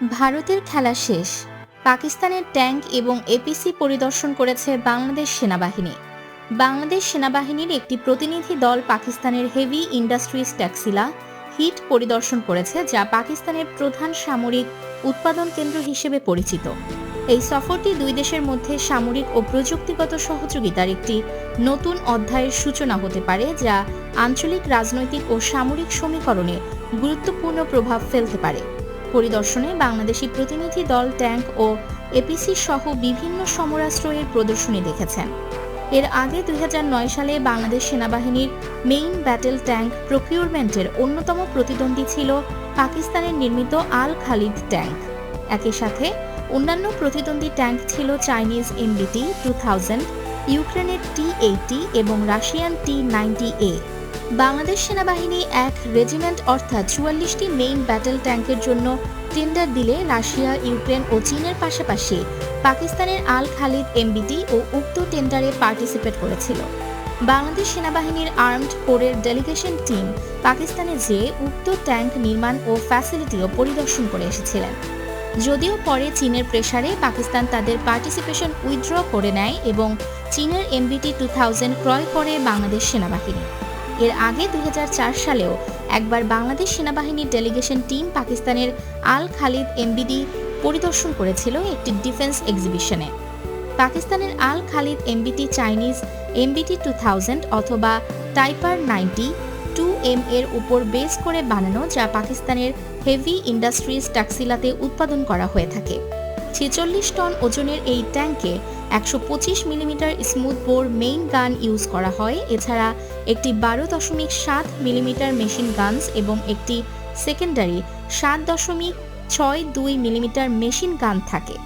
ভারতের খেলা শেষ। পাকিস্তানের ট্যাঙ্ক এবং এপিসি পরিদর্শন করেছে বাংলাদেশ সেনাবাহিনী। বাংলাদেশ সেনাবাহিনীর একটি প্রতিনিধি দল পাকিস্তানের হেভি ইন্ডাস্ট্রিজ ট্যাক্সিলা হিট পরিদর্শন করেছে, যা পাকিস্তানের প্রধান সামরিক উৎপাদন কেন্দ্র হিসেবে পরিচিত। এই সফরটি দুই দেশের মধ্যে সামরিক ও প্রযুক্তিগত সহযোগিতার একটি নতুন অধ্যায়ের সূচনা হতে পারে, যা আঞ্চলিক রাজনৈতিক ও সামরিক সমীকরণে গুরুত্বপূর্ণ প্রভাব ফেলতে পারে। পরিদর্শনে বাংলাদেশি প্রতিনিধি দল, ট্যাঙ্ক ও এপিসি সহ বিভিন্ন সমরাস্ত্র এর প্রদর্শনী দেখেছেন। এর আগে দু হাজার নয় সালে বাংলাদেশ সেনাবাহিনীর মেইন ব্যাটেল ট্যাঙ্ক প্রকিউরমেন্টের অন্যতম প্রতিদ্বন্দ্বী ছিল পাকিস্তানের নির্মিত আল খালিদ ট্যাঙ্ক। একই সাথে অন্যান্য প্রতিদ্বন্দ্বী ট্যাঙ্ক ছিল চাইনিজ এমবিটি, টু থাউজেন্ড, ইউক্রেনের টি এইটি এবং রাশিয়ান টি নাইনটি এ। বাংলাদেশ সেনাবাহিনী এক রেজিমেন্ট অর্থাৎ চুয়াল্লিশটি মেইন ব্যাটেল ট্যাঙ্কের জন্য টেন্ডার দিলে রাশিয়া, ইউক্রেন ও চীনের পাশাপাশি পাকিস্তানের আল খালিদ এমবিটি ও উক্ত টেন্ডারে পার্টিসিপেট করেছিল। বাংলাদেশ সেনাবাহিনীর আর্মড কোরের ডেলিগেশন টিম পাকিস্তানে যেয়ে উক্ত ট্যাঙ্ক নির্মাণ ও ফ্যাসিলিটিও পরিদর্শন করে এসেছিলেন। যদিও পরে চীনের প্রেসারে পাকিস্তান তাদের পার্টিসিপেশন উইথড্র করে নেয় এবং চীনের এমবিটি টু থাউজেন্ড ক্রয় করে বাংলাদেশ সেনাবাহিনী। এর আগে দুই হাজার চার সালেও একবার বাংলাদেশ সেনাবাহিনীর ডেলিগেশন টিম পাকিস্তানের আল খালিদ এমবিডি পরিদর্শন করেছিল একটি ডিফেন্স এক্সিবিশনে। পাকিস্তানের Al Khalid MBT Chinese MBT two thousand অথবা টাইপার নাইনটি টু এম এর উপর বেস করে বানানো, যা পাকিস্তানের হেভি ইন্ডাস্ট্রিজ টাক্সিলাতে উৎপাদন করা হয়ে থাকে। ছেচল্লিশ টন ওজনের এই ট্যাঙ্কে একশো পঁচিশ millimetre smooth bore main gun use করা হয়। এছাড়া একটি বারো দশমিক সাত মিলিমিটার মেশিন গানস এবং একটি সেকেন্ডারি সাত দশমিক ছয় দুই মিলিমিটার মেশিন গান থাকে।